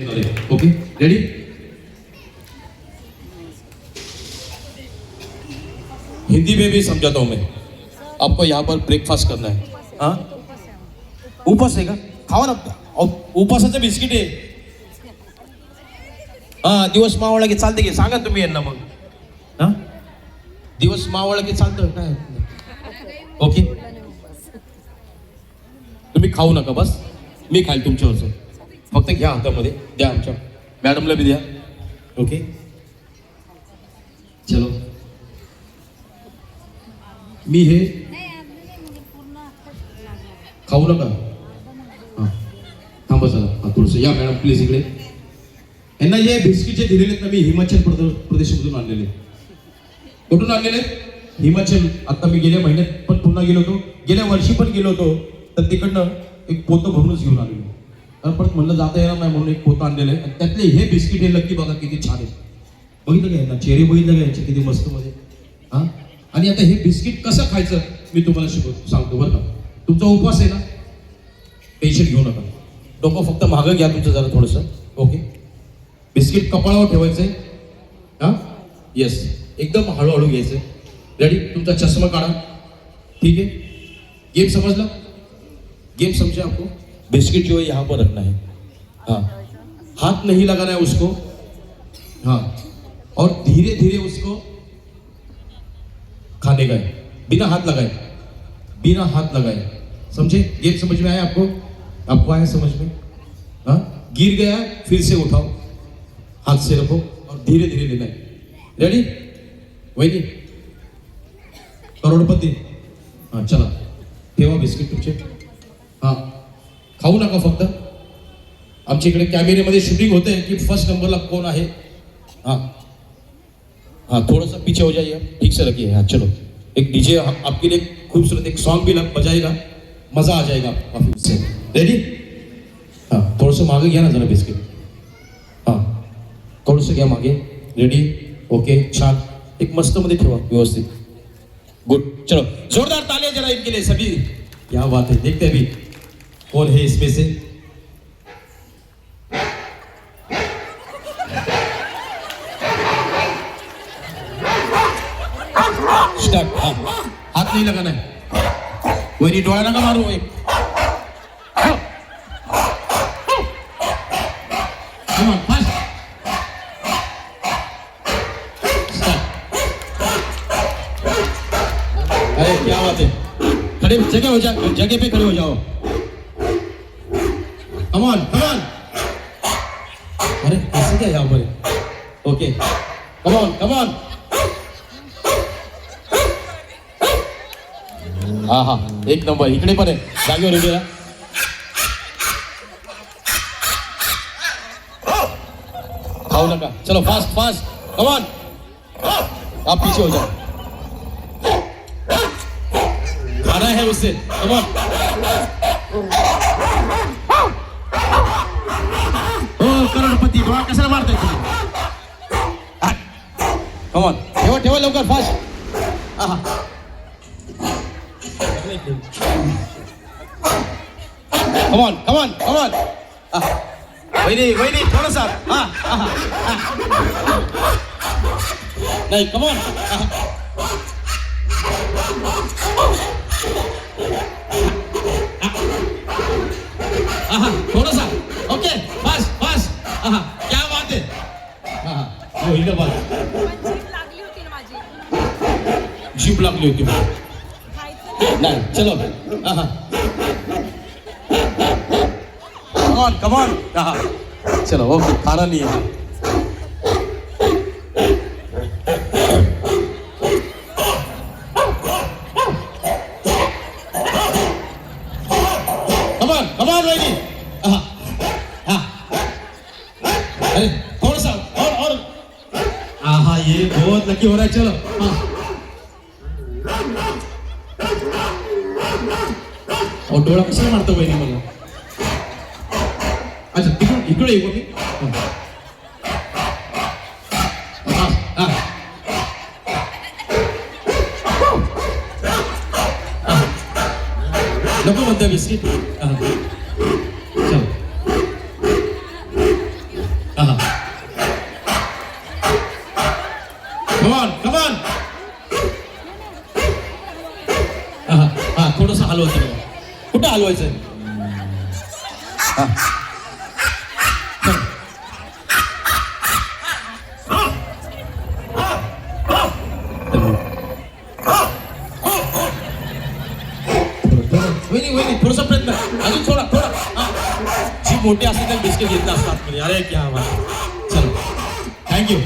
Okay ready Hindi में भी समझाता हूं मैं। आपको यहाँ पर ब्रेकफास्ट करना है। हाँ? उपास आहे का? खावा ना। अहो, उपासाचं बिस्किट आहे हा। दिवस मावळा की चालते की सांगा तुम्ही यांना मग। हा? दिवस मावळा की चालतं काय ओके? तुम्ही खाऊ नका बस। मी खाईल तुमच्यावरचं फक्त घ्या हातामध्ये द्या आमच्या. मॅडमला बी द्या. ओके? चलो. मी हे खाऊ नका. हां. थांबा चला हां थोडंसं या मॅडम प्लीज इकडे. यांना हे बिस्किट जे दिलेले आहेत ना मी हिमाचल प्रदेश प्रदेशमधून आणलेले कुठून आणलेले हिमाचल. आता मी गेल्या महिन्यात पण पुन्हा गेलो होतो. गेल्या वर्षी पण गेलो होतो. तर तिकडनं एक पोतं भरूनच घेऊन आलेलो. तर परत म्हणलं जाता येणार नाही म्हणून एक पोतं आणलेलं आहे. आणि त्यातले हे बिस्किट हे लक्की बघा किती छान आहे बघितलं का यांना? चेहरे बघितलं का यांचे? किती मस्त मध्ये. हा? आणि आता हे बिस्किट कसं खायचं मी तुम्हाला शिकवतो सांगतो बरं का. तुमचा उपवास आहे ना? टेन्शन घेऊ नका. डोकं फक्त मागं घ्या तुमचं जरा थोडंसं. ओके बिस्किट कपाळावर ठेवायचं आहे हा? येस एकदम हळूहळू घ्यायचं रेडी तुमचा चष्मा काढा. ठीक आहे? गेम समजला? गेम समजा आपको? बिस्किट जो है यहाँ पर रखना है। हाँ। हाथ नहीं लगाना है उसको। हाँ। और धीरे धीरे उसको खाने का है। बिना हाथ लगाए। बिना हाथ लगाए। समझे? गेम समझ में आया आपको? आपको आया समझ में? हाँ? गिर गया, फिर से उठाओ। हाथ से रखो और धीरे धीरे लेना है। रेडी वही नहीं। करोड़पति। हाँ चला। ठेवा बिस्किट तुमचे हाँ। खाऊ नका फक्त. आमच्या इकडे कॅमेरेमध्ये शूटिंग होते की फ़र्स्ट नंबरला कोण आहे? हाँ. हाँ थोड़ा सा पीछे हो जाइए ठीक से रखिए हाँ चलो. एक डीजे आपके लिए खूबसूरत एक सॉन्ग भी लग बजाएगा. मज़ा आ जाएगा काफ़ी उससे रेडी हाँ थोडंसं मागे घ्या ना जरा बिस्किट हाँ. थोडंसं घ्या मागे. रेडी ओके छान. एक मस्त मध्ये ठेवा, व्यवस्थित. गुड चलो. जोरदार तालियाँ जरा इनके लिए सभी. क्या बात है, देखते अभी. कौन है इसमें से? हाँ. हाथ नहीं लगाना है। वही डोळा नका मारू एक. अरे, क्या बात है? खड़े, जगह हो जाओ जगह पे खड़े हो जाओ। कमान कमान अरे, ऐसे क्या यहाँ पर? ओके कमान कमान हा हा. एक नंबर इकडे पण आहे जागेवर उभे राहा. खाऊ नका चलो फास्ट फास्ट कमान आप पीछे हो जाओ. खाना है उससे. कमान ओ कमान ठेवा ठेवा लवकर फास्ट आहा Come on, come on, come on. Ah. वहिनी वहिनी थोडंसा हा हा, हा. नाही कमॉन थोडंसा ओके फास्ट फास्ट आहा क्या बात है हा हा हो इकडं बघा जीप लागली होती मला खायचं नाही चलो आहा कमॉन कमॉन आहा चलो ओके खाना नहीं है कमॉन कमॉन वैनी आहा हा अरे थोड़ा सा और और आहा ये बहुत लकी हो रहा है चलो हाँ डोळा कशाला मारतो बहिणी मला अच्छा तिकडून इकडे येऊ का मी हा. हा, हा. हा. नको म्हणते बिस्किट हा. चलो हा कमान कमान हा हा थोडस हलवायचं बघा कुठं हलवायचं वहिनी वहिनी थोडासा प्रयत्न. अजून थोडा थोडा. जी मोठी असते त्याला बिस्किट घेतलं असतात अरे क्या चलो. थँक्यू